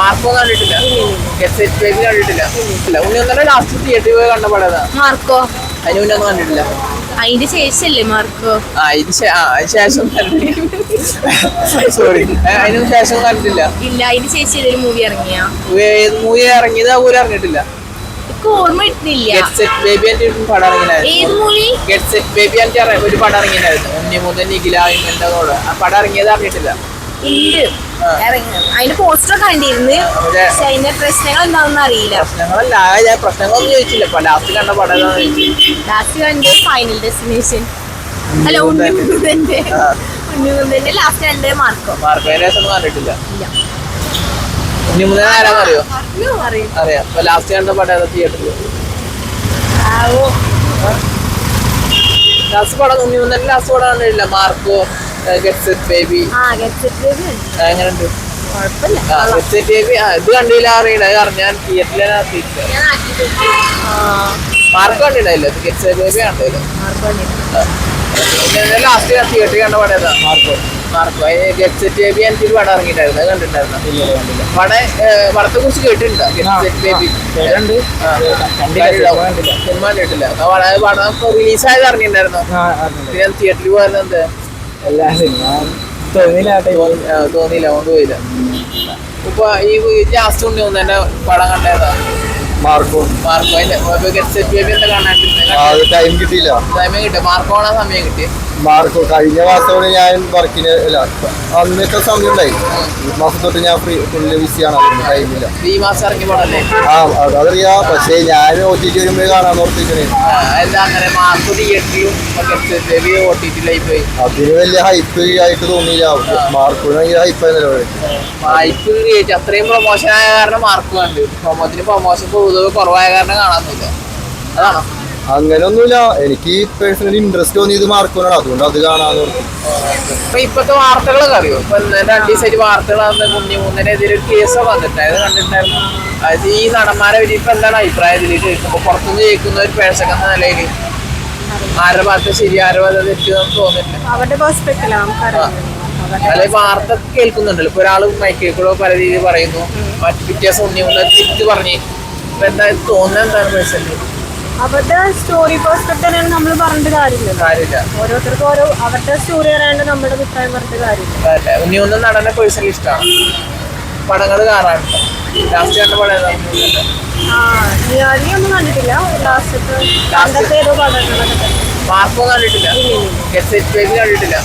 Marco കണ്ടിട്ടില്ല. Get baby കണ്ടിട്ടില്ല. ഇല്ല ഉണ്ണി ഒന്നല്ല ലാസ്റ്റ് തിയേറ്ററിൽ പോയി കണ്ട പടതാ മാർക്കോ? അതിന് മുന്നേ ഒന്നും കണ്ടിട്ടില്ല. അതിന്റെ ശേഷല്ലേ മാർക്കോ? ആ ഇത് ശേഷം സോറി അതിന് ശേഷം കണ്ടിട്ടില്ല. ഇല്ല അതിന് ശേഷം ഏതൊരു മൂവി ഇറങ്ങിയ? മൂവി ഇറങ്ങിയത് അതുപോലെ ഇറങ്ങിയിട്ടില്ല ഓർമ്മ സെറ്റ് ബേബി ഒരു പടം ആൻഡ് ഒരു പടം ഇറങ്ങിയായിരുന്നു ഉണ്ണി മുതൽ നിഖില ഇമ്മന്റെ കൂടെ ആ പടം ഇറങ്ങിയത് അറിഞ്ഞിട്ടില്ല. ഉണ്ട്. അതിന്റെ പോസ്റ്റർ കണ്ടിരുന്നു. പക്ഷെ അതിന്റെ പ്രശ്നങ്ങൾ എന്താണെന്ന് അറിയില്ല. പ്രശ്നങ്ങളല്ല ഞാൻ പ്രശ്നങ്ങളൊന്നും ചോദിച്ചില്ല. ഇപ്പൊ ലാസ്റ്റ് കണ്ട പടം ലാസ്റ്റ് കണ്ട് ഫൈനൽ ഡെസ്റ്റിനേഷൻ ഹലോ. ഉണ്ണിമുന്തന്റെ ലാസ്റ്റ് രണ്ട് മാർക്കോ. ഒന്നും കണ്ടിട്ടില്ല. ആരാന്ന് അറിയോ അറിയാം. ഇപ്പൊ ലാസ്റ്റ് കണ്ട പടം ഏതാ തിയേറ്ററിൽ ആവോ. ലാസ്റ്റ് പടം ഉണ്ണി മുതൽ ലാസ്റ്റ് പടം കണ്ടിട്ടില്ല. മാർക്കോ. ബേബി എങ്ങനെയുണ്ട് ബേബി ഇത് കണ്ടില്ല അറിഞ്ഞാൽ തിയേറ്ററിലാണ് മാർക്ക് കണ്ടിട്ടില്ല. ഗെറ്റ്സ് ബേബി കണ്ടില്ല. മാർക്കോ ലാസ്റ്റ് തിയേറ്ററിൽ കണ്ട പടം ഏതാ? Marco. Marco. Get set baby പടം ഇറങ്ങിയിട്ടായിരുന്നു അത് കണ്ടിട്ടുണ്ടായിരുന്നു. പടം പടത്തെ കുറിച്ച് കേട്ടിട്ടുണ്ടോ? ഗെറ്റ് സെറ്റ് ബേബി സിനിമ പടം റിലീസായത് അറിഞ്ഞിട്ടുണ്ടായിരുന്നോ? തിയേറ്ററിൽ പോയത് എന്ത് എല്ലാ സിനിമ തോന്നിയില്ല തോന്നിയില്ല കൊണ്ടുപോയില്ല പോയില്ല. ഇപ്പൊ ഈ ലാസ്റ്റ് ഉണ്ണി ഒന്ന് തന്നെ പടം കണ്ടേതാ. മാർക്കോ. മാർക്കോ അത് ടൈം കിട്ടിയില്ല. കിട്ടിയ മാർക്കോ സമയം കിട്ടി. മാർക്കോ കഴിഞ്ഞ മാസത്തോടെ ഞാൻ വർക്കിന് അല്ല അന്നത്തെ സമയം ഉണ്ടായി ഈ മാസം തൊട്ട് ഞാൻ ഫ്രീ ഫുള്ള് ബിസിയാണ് ടൈമില്ല ഈ മാസം ഇറങ്ങി ആ അതറിയാ. പക്ഷേ ഞാൻ ഒ ടി ടി വരുമ്പോഴേ കാണാൻ ഓർത്തിക്കണേ ടി അതിന് വലിയ ഹൈപ്പ് ആയിട്ട് തോന്നിയില്ല. മാർക്കോന് ഭയങ്കര ഹൈപ്പ് ആയിരുന്നല്ലോ വായ്പ് ക്രിയേറ്റ് അത്രയും പ്രൊമോഷൻ ആയ കാരണം മാർക്ക് കണ്ട്. പ്രൊമോത്തിന് പ്രൊമോഷൻ പൊതുവെ കുറവായ കാരണം കാണാനില്ല. അതാണോ? അങ്ങനൊന്നുമില്ല. എനിക്ക് പേഴ്സണലി ഇൻട്രസ്റ്റ് തോന്നിയത് മാർക്കോനാണ് അതുകൊണ്ട് അത് കാണാന്ന് ഇപ്പൊ ഇപ്പത്തെ വാർത്തകളൊക്കെ അറിയോ? ഇപ്പൊ രണ്ടു ദിവസമായിട്ട് വാർത്തകൾ വന്ന് കുഞ്ഞു മൂന്നിനെതിരെ ഒരു കേസ് വന്നിട്ടായത് കണ്ടിട്ടുണ്ടായിരുന്നു. അത് ഈ നടന്മാരെ പറ്റി ഇപ്പൊ എന്താണ് അഭിപ്രായം ഇതിൽ കേൾക്കുമ്പോ? പുറത്തുനിന്ന് കേൾക്കുന്ന ഒരു പേഴ്സക്ക എന്ന നിലയിൽ ആരുടെ ഭാഗത്ത് ശരി ആരുടെ ഭാഗത്ത് തോന്നിട്ടുണ്ട് അവരുടെ അല്ലെ വാർത്ത കേൾക്കുന്നുണ്ടല്ലോ. ഇപ്പൊ ഒരാൾ മൈക്കിൽ കൂടെ പല രീതിയിൽ പറയുന്നു. മറ്റു വ്യത്യാസം ഉണ്ണി മൂന്ന് തിരിച്ചു പറഞ്ഞ് ഇപ്പൊ എന്താ ഇത് തോന്നുന്നത് എന്താണ് പേഴ്സണലി അവരുടെ സ്റ്റോറി പെർസ്പെക്റ്റീവ് തന്നെയാണ് നമ്മൾ പറഞ്ഞിട്ട് കാര്യമില്ല കാര്യമില്ല. ഓരോരുത്തർക്കും ഓരോ അവരുടെ സ്റ്റോറി അറിയാണ്ട് നമ്മുടെ അഭിപ്രായം പറഞ്ഞിട്ട് കാര്യമില്ല. ഇനി ഒന്നും നടനെ പേഴ്സണലി ഇഷ്ടമാണ് പടങ്ങൾ കാണാറുണ്ട്. ലാസ്റ്റ് കണ്ട പടം ഏതാ? ആ ഒന്നും കണ്ടിട്ടില്ല. ലാസ്റ്റത്തെ പണ്ടത്തെ ഏതോ പടങ്ങളൊക്കെ മാർക്കോ കണ്ടിട്ടില്ല. ഗെറ്റ് സെറ്റ് കണ്ടിട്ടില്ല.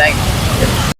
Thank you